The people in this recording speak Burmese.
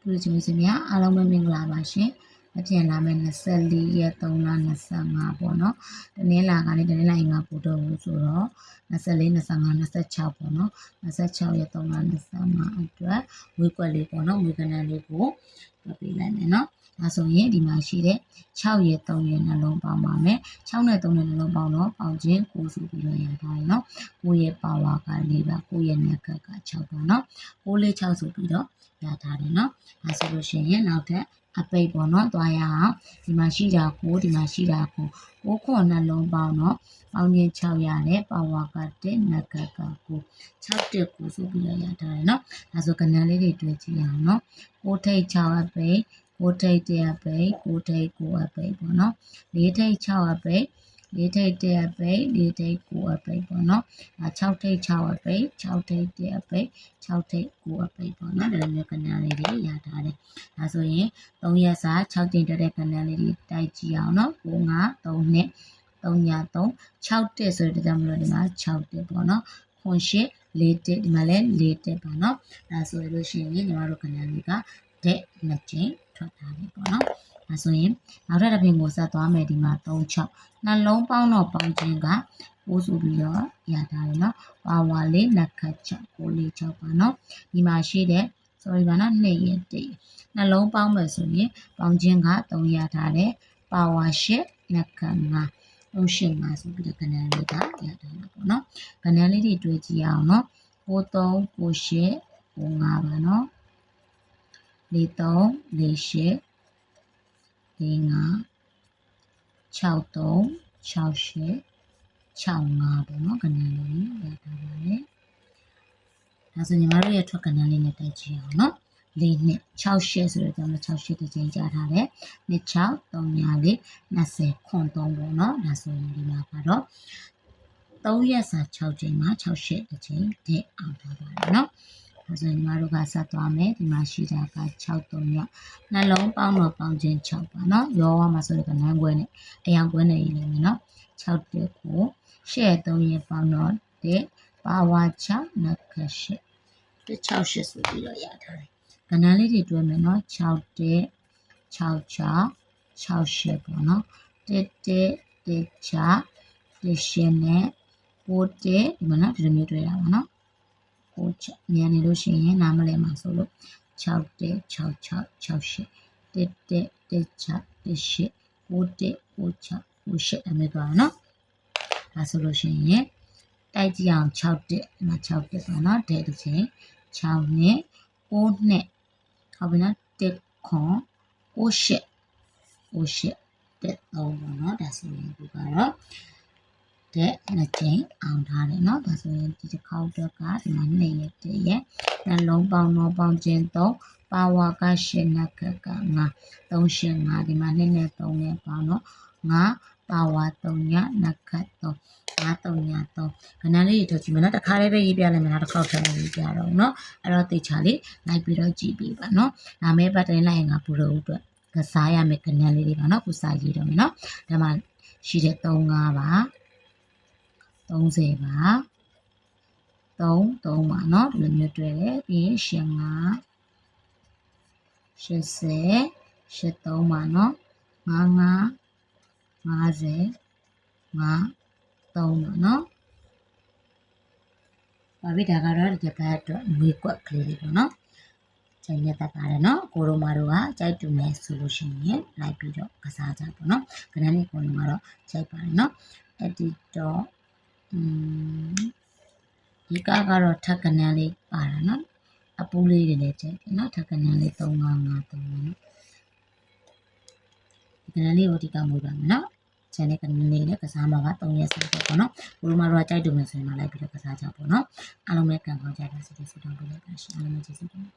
ပရိုဂျူစီများအားလုံးပဲမင်္ဂလာပါရှင်အပြန်လာမယ့်24ရက်3လ25ပေါ့နော်တနင်္လာကနေတနင်္လာရင်ကပို့တော့ဘူးဆိုတော့24 25 26ပေါ့နော်26ရက်3လ25အတွက်ဝေးကွက်လေးပေါ့နော်ဝေးကနန်းလေးကိုပြပေးလိုက်မယ်နော် ဒါဆိုရင်ဒီမှာရှိတဲ့6ရက်3ရက်နှလုံးပေါင်းပါမယ်6နဲ့3နဲ့နှလုံးပေါင်းတော့ပေါင်းခြင်း9စုပြီးတော့ရထားတယ်နော်9ရဲ့ပါဝါက4ပါ9ရဲ့နက်ကက6ပါနော်9လေး6ဆိုပြီးတော့ရထားတယ်နော်ဒါဆိုလို့ရှိရင်နောက်ထပ်အပိတ်ပေါ့နော်သွားရအောင်ဒီမှာရှိတာကိုဒီမှာရှိတာကိုကိုခွန်နှလုံးပေါင်းတော့ပေါင်းခြင်း6ရတယ်ပါဝါက1နက်ကက9 6တက်ကိုဆိုပြီးတော့ရထားတယ်နော်ဒါဆိုကဏ္ဍလေးတွေတွေ့ကြည့်အောင်နော်ကိုထိတ်6အပိတ် ကိုထိတ်1အပိတ်ကိုထိတ်9အပိတ်ပေါ့နော်လေးထိတ်6အပိတ်လေးထိတ်1အပိတ်လေးထိတ်9အပိတ်ပေါ့နော်အဲ6ထိတ်6အပိတ်6ထိတ်1အပိတ်6ထိတ်9အပိတ်ပေါ့နော်ဒါလိုမျိုးကဏ္ဍလေးတွေရထားတယ်ဒါဆိုရင်3ရက်စာ6ကျင်တက်တဲ့ကဏ္ဍလေးတွေတိုက်ကြည့်အောင်နော်9 5 3နှစ်3ည3 6တက်ဆိုတဲ့ကြောင့်မလို့ဒီမှာ6တက်ပေါ့နော်ခွန်ရှိ၄တက်ဒီမှာလည်း၄တက်ပါနော်ဒါဆိုလို့ရှိရင်ညီမတို့ကဏ္ဍလေးကတဲ့နှစ်ကျင်း ထွက်ထားပြီပေါ့နော်ဒါဆိုရင်နောက်ထပ်တစ်ပင်ကိုဆက်သွားမယ်ဒီမှာ3 6နှလုံးပေါင်းတော့ပေါင်းခြင်းကပိုးစုပြီးတော့ရထားတယ်နော်ပါဝါလေးလက်ခတ်ချက်ကိုလေး6ပါနော်ဒီမှာရှိတဲ့ sorry ပါနော်2ရက်တည်းနှလုံးပေါင်းမယ်ဆိုရင်ပေါင်းခြင်းက3ရထားတယ်ပါဝါရှစ်လက်ခတ်5 3ရှစ်5ဆိုပြီးတော့ကဏ္ဍလေးကရထားတာပေါ့နော်ကဏ္ဍလေးတွေတွေ့ကြည့်အောင်နော်9 3 9ရှစ်9 5ပါနော် 4 3 4ရှစ်4 5 6 3 6ရှစ်6 5ပေါ့နော်ကဏ္ဍလေးရထားပါတယ်ဒါဆိုညီမတို့ရဲ့ထွက်ကဏ္ဍလေးနဲ့တိုက်ကြည့်အောင်နော်လေးနှစ်6ရှစ်ဆိုတော့ကျွန်တော်6ရှစ်တစ်ချိန်ကြားထားတယ်နှစ်6 3ညာလေး20ခွန်3ပေါ့နော်ဒါဆိုရင်ဒီမှာကတော့3ရက်စာ6ချိန်မှာ6ရှစ်တစ်ချိန်ထည့်အောင်ထားပါတယ်နော် ဒါဆိုရင်ညီမတို့ကဆက်သွားမယ်ဒီမှာရှိတာက6 3ရက်နှလုံးပေါင်းတော့ပေါင်းခြင်း6ပါနော်ရောရမှာဆိုတော့ကနန်းခွဲနဲ့အယောင်ခွဲနဲ့ရေးနေမယ်နော်6တက်ကိုရှဲ့3ရက်ပေါင်းတော့တဲ့ပါဝါ6နက်ခက်ရှစ်တစ်6ရှစ်ဆိုပြီးတော့ရထားတယ်ကဏ္ဍလေးတွေတွဲမယ်နော်6တက်6 6 6ရှစ်ပေါ့နော်တက်တက်တက်ချတက်ရှင်းနဲ့ပိုတက်ဒီမှာနော်ဒီလိုမျိုးတွဲတာပါနော် ကိုချမြန်နေလို့ရှိရင်နားမလဲမှာဆိုလို့6တက်6 6 6ရှစ်တက်တက်တက်ချတက်ရှစ်ပိုတက်ပိုချပိုရှစ်အမေသွားနော်ဒါဆိုလို့ရှိရင်တိုက်ကြည့်အောင်6တက်ဒီမှာ6တက်ပါနော်တဲ့တစ်ချိန်6နဲ့9နဲ့ဟုတ်ပြီနော်တက်ခွန်9ရှစ်9ရှစ်တက်3ပေါ့နော်ဒါဆိုရင်ဒီကတော့ တဲ့နှစ်ချိန်အောင်ထားတယ်เนาะဒါဆိုရင်ဒီတစ်ခေါက်အတွက်ကဒီမှာ2ရက်တည်းရဲ့နှလုံးပေါင်းတော့ပေါင်းခြင်း3ပါဝါက8နက်ကက9 3ရှင်5ဒီမှာ2နဲ့3နဲ့ပေါင်းတော့9ပါဝါ3ညနက်က3 9 3ည3ခဏလေးတော့ကြည့်မယ်နော်တစ်ခါလေးပဲရေးပြလိုက်မယ်နော်တစ်ခေါက်ထပ်ရေးပြတော့เนาะအဲ့တော့တေချာလေးလိုက်ပြီးတော့ကြည့်ပေးပါเนาะနာမည်ပတ်တိုင်းလိုက်ရင်ငါပူတော့အတွက်ကစားရမယ်ခဏလေးတွေပါเนาะခုစားရေးတော့မယ်เนาะဒါမှရှိတဲ့3 5ပါ 30ပါ3 3ပါเนาะဒီလိုမျိုးတွေ့တယ်ပြီးရင်ရှင်5 80 83ပါเนาะ55 50 5 3ပါเนาะပါပြီဒါကတော့ဒီဘက်အတွက်ငွေကွက်ကလေးတွေပေါ့နော်ချိန်နဲ့တက်ပါတယ်နော်ကိုရိုမာတို့ကကြိုက်တူမယ်ဆိုလို့ရှိရင်လိုက်ပြီးတော့ကစားကြပေါ့နော်ခဏလေးကိုရိုမာတော့ကြိုက်ပါတယ်နော်အဲ့ ဒီတော့อืมဒီကကတော့ထက်ကနန်းလေးပါတာနော်အပူလေးတွေလည်းကြိုက်တယ်နော်ထက်ကနန်းလေး355 3နော်ဒီကနန်းလေးကိုဒီကမွေးပါမယ်နော်ချန်တဲ့ကနေလေးနဲ့ကစားမှာက3ရက်ဆက်ပေါ့နော်ဘလိုမှတော့ကြိုက်တူမယ်ဆိုရင်မှလိုက်ပြီးတော့ကစားကြပေါ့နော်အားလုံးပဲကံကောင်းကြပါစေဆုတောင်းပေးလိုက်ပါရှင်အားလုံးပဲကျေးဇူးတင်